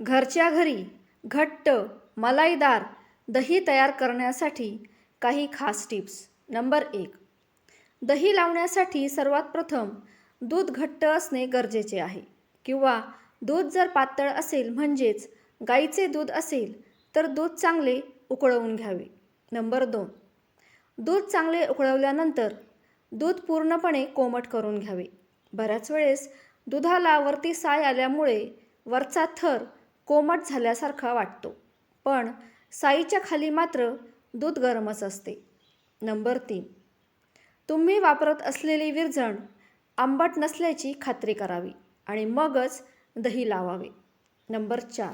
घरच्या घरी घट्ट मलाईदार दही तयार करण्यासाठी काही खास टिप्स. नंबर एक दही लावण्यासाठी सर्वात प्रथम दूध घट्ट असणे गरजेचे आहे किंवा दूध जर पातळ असेल म्हणजेच गाईचे दूध असेल तर दूध चांगले उकळवून घ्यावे. नंबर दोन दूध चांगले उकळवल्यानंतर दूध पूर्णपणे कोमट करून घ्यावे. बऱ्याच वेळेस दुधाला वरती साय आल्यामुळे वरचा थर कोमट झाल्यासारखा वाटतो. पण साईच्या खाली मात्र दूध गरमच असते. नंबर तीन. तुम्ही वापरत असलेली विरजण आंबट नसल्याची खात्री करावी आणि मगच दही लावावे. नंबर चार.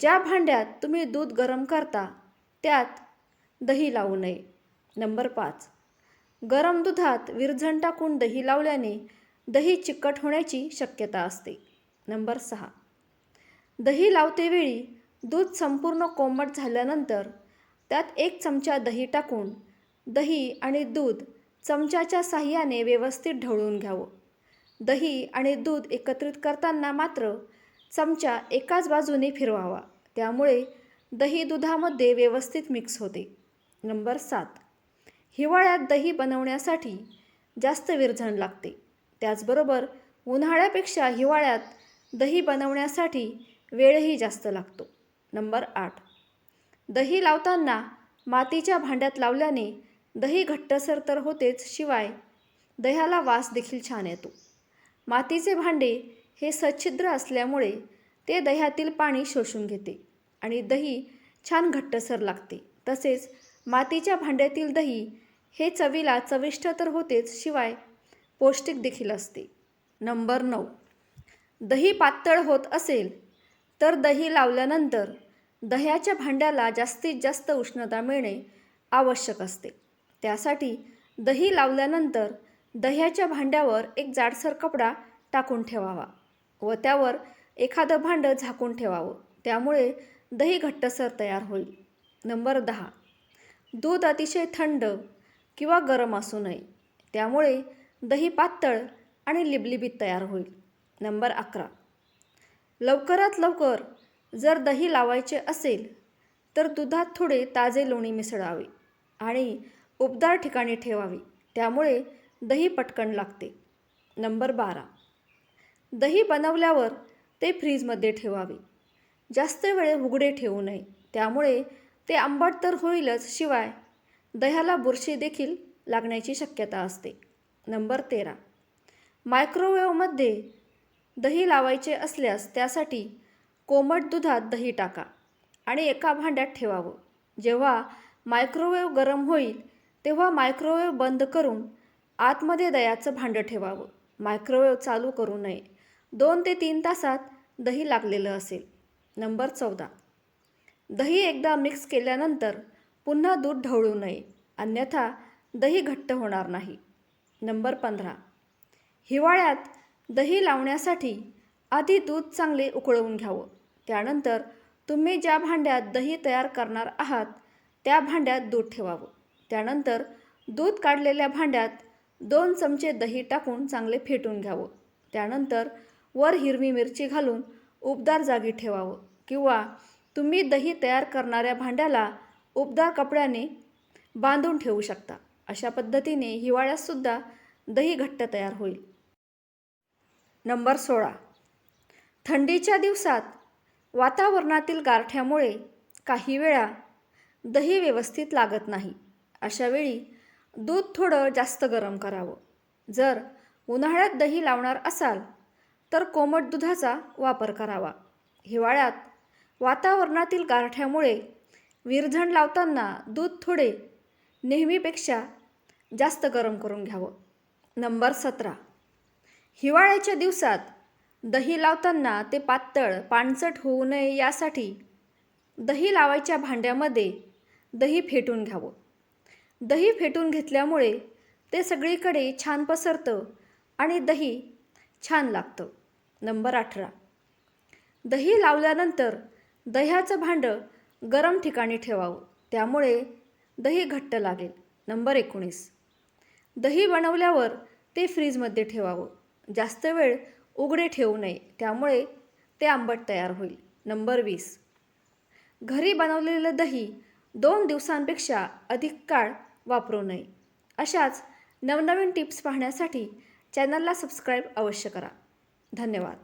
ज्या भांड्यात तुम्ही दूध गरम करता त्यात दही लावू नये. नंबर पाच. गरम दुधात विरझण टाकून दही लावल्याने दही चिकट होण्याची शक्यता असते. नंबर सहा. दही लावतेवेळी दूध संपूर्ण कोमट झाल्यानंतर त्यात एक चमचा दही टाकून दही आणि दूध चमच्याच्या साह्याने व्यवस्थित ढवळून घ्यावं. दही आणि दूध एकत्रित करताना मात्र चमचा एकाच बाजूने फिरवावा. त्यामुळे दही दुधामध्ये व्यवस्थित मिक्स होते. नंबर सात. हिवाळ्यात दही बनवण्यासाठी जास्त विरझण लागते. त्याचबरोबर उन्हाळ्यापेक्षा हिवाळ्यात दही बनवण्यासाठी वेळही जास्त लागतो. नंबर आठ. दही लावताना मातीच्या भांड्यात लावल्याने दही घट्टसर तर होतेच शिवाय दह्याला वास देखील छान येतो. मातीचे भांडे हे सच्छिद्र असल्यामुळे ते दह्यातील पाणी शोषून घेते आणि दही छान घट्टसर लागते. तसेच मातीच्या भांड्यातील दही हे चवीला चविष्ट तर होतेच शिवाय पौष्टिक देखील असते. नंबर नऊ. दही पातळ होत असेल तर दही लावल्यानंतर दह्याच्या भांड्याला जास्तीत जास्त उष्णता मिळणे आवश्यक असते. त्यासाठी दही लावल्यानंतर दह्याच्या भांड्यावर एक जाडसर कपडा टाकून ठेवावा व त्यावर एखादं भांडं झाकून ठेवावं. त्यामुळे दही घट्टसर तयार होईल. नंबर दहा. दूध अतिशय थंड किंवा गरम असू नये. त्यामुळे दही पातळ आणि लिबलिबीत तयार होईल. नंबर अकरा. लवकरात लवकर जर दही लावायचे असेल तर दुधात थोडे ताजे लोणी मिसळावे आणि उबदार ठिकाणी ठेवावे. त्यामुळे दही पटकन लागते. नंबर बारा. दही बनवल्यावर ते फ्रीजमध्ये ठेवावे. जास्त वेळ उघडे ठेवू नये. त्यामुळे ते आंबट तर होईलच शिवाय दह्याला बुरशी देखील लागण्याची शक्यता असते. नंबर तेरा. मायक्रोवेव्हमध्ये दही लावायचे असल्यास त्यासाठी कोमट दुधात दही टाका आणि एका भांड्यात ठेवावं. जेव्हा मायक्रोवेव्ह गरम होईल तेव्हा मायक्रोवेव्ह बंद करून आतमध्ये दह्याचं भांडं ठेवावं. मायक्रोवेव्ह चालू करू नये. दोन ते तीन तासात दही लागलेलं असेल. नंबर चौदा. दही एकदा मिक्स केल्यानंतर पुन्हा दूध ढवळू नये. अन्यथा दही घट्ट होणार नाही. नंबर पंधरा. हिवाळ्यात दही लावण्यासाठी आधी दूध चांगले उकळवून घ्यावं. त्यानंतर तुम्ही ज्या भांड्यात दही तयार करणार आहात त्या भांड्यात दूध ठेवावं. त्यानंतर दूध काढलेल्या भांड्यात दोन चमचे दही टाकून चांगले फेटून घ्यावं. त्यानंतर वर हिरवी मिरची घालून उबदार जागी ठेवावं किंवा तुम्ही दही तयार करणाऱ्या भांड्याला उबदार कपड्याने बांधून ठेवू शकता. अशा पद्धतीने हिवाळ्यातसुद्धा दही घट्ट तयार होईल. नंबर सोळा. थंडीच्या दिवसात वातावरणातील गारठ्यामुळे काही वेळा दही व्यवस्थित लागत नाही. अशावेळी दूध थोडं जास्त गरम करावं. जर उन्हाळ्यात दही लावणार असाल तर कोमट दुधाचा वापर करावा. हिवाळ्यात वातावरणातील गारठ्यामुळे विरझण लावताना दूध थोडे नेहमीपेक्षा जास्त गरम करून घ्यावं. नंबर सतरा. हिवाळ्याच्या दिवसात दही लावताना ते पातळ पाणचट होऊ नये यासाठी दही लावायच्या भांड्यामध्ये दही फेटून घ्यावं. दही फेटून घेतल्यामुळे ते सगळीकडे छान पसरतं आणि दही छान लागतं. नंबर अठरा. दही लावल्यानंतर दह्याचं भांडं गरम ठिकाणी ठेवावं. त्यामुळे दही घट्ट लागेल. नंबर एकोणीस. दही बनवल्यावर ते फ्रीजमध्ये ठेवावं. जास्त वेळ उघडे ठेवू नये. त्यामुळे ते आंबट तयार होईल. नंबर वीस. घरी बनवलेलं दही दोन दिवसांपेक्षा अधिक काळ वापरू नये. अशाच नवनवीन टिप्स पाहण्यासाठी चॅनलला सबस्क्राईब अवश्य करा. धन्यवाद.